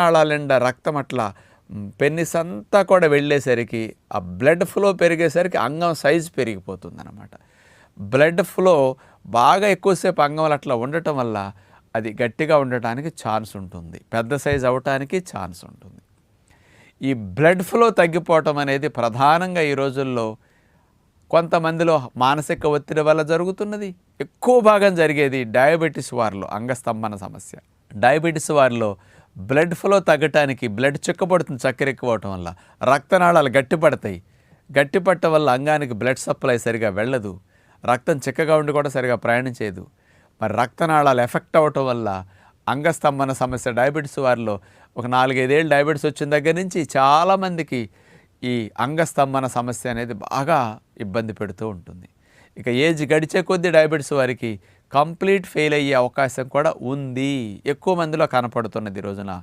నాళాల రక్తం అట్లా పెన్నిస్ అంతా కూడా వెళ్ళేసరికి ఆ బ్లడ్ ఫ్లో పెరిగేసరికి అంగం సైజు పెరిగిపోతుంది అనమాట బ్లడ్ ఫ్లో బాగా ఎక్కువసేపు అంగంలో అట్లా ఉండటం వల్ల అది గట్టిగా ఉండటానికి ఛాన్స్ ఉంటుంది. పెద్ద సైజు అవటానికి ఛాన్స్ ఉంటుంది. ఈ బ్లడ్ ఫ్లో తగ్గిపోవటం అనేది ప్రధానంగా ఈ రోజుల్లో కొంతమందిలో మానసిక ఒత్తిడి వల్ల జరుగుతున్నది. ఎక్కువ భాగం జరిగేది డయాబెటీస్ వారిలో అంగస్తంభన సమస్య. డయాబెటీస్ వారిలో బ్లడ్ ఫ్లో తగ్గటానికి బ్లడ్ చిక్కబడుతుంది చక్కెర ఎక్కువ అవటం వల్ల. రక్తనాళాలు గట్టిపడతాయి. గట్టిపట్టడం వల్ల అంగానికి బ్లడ్ సప్లై సరిగా వెళ్ళదు. రక్తం చిక్కగా ఉండి కూడా సరిగా ప్రయాణించేదు మరి రక్తనాళాలు ఎఫెక్ట్ అవ్వటం వల్ల అంగస్తంభన సమస్య డయాబెటీస్ వారిలో ఒక నాలుగైదేళ్ళు డయాబెటీస్ వచ్చిన దగ్గర నుంచి చాలామందికి ఈ అంగస్తంభన సమస్య అనేది బాగా ఇబ్బంది పెడుతూ ఉంటుంది. ఇక ఏజ్ గడిచే కొద్దీ డయాబెటీస్ వారికి కంప్లీట్ ఫెయిల్ అయ్యే అవకాశం కూడా ఉంది. ఎక్కువ మందిలో కనపడుతున్నది ఈ రోజున.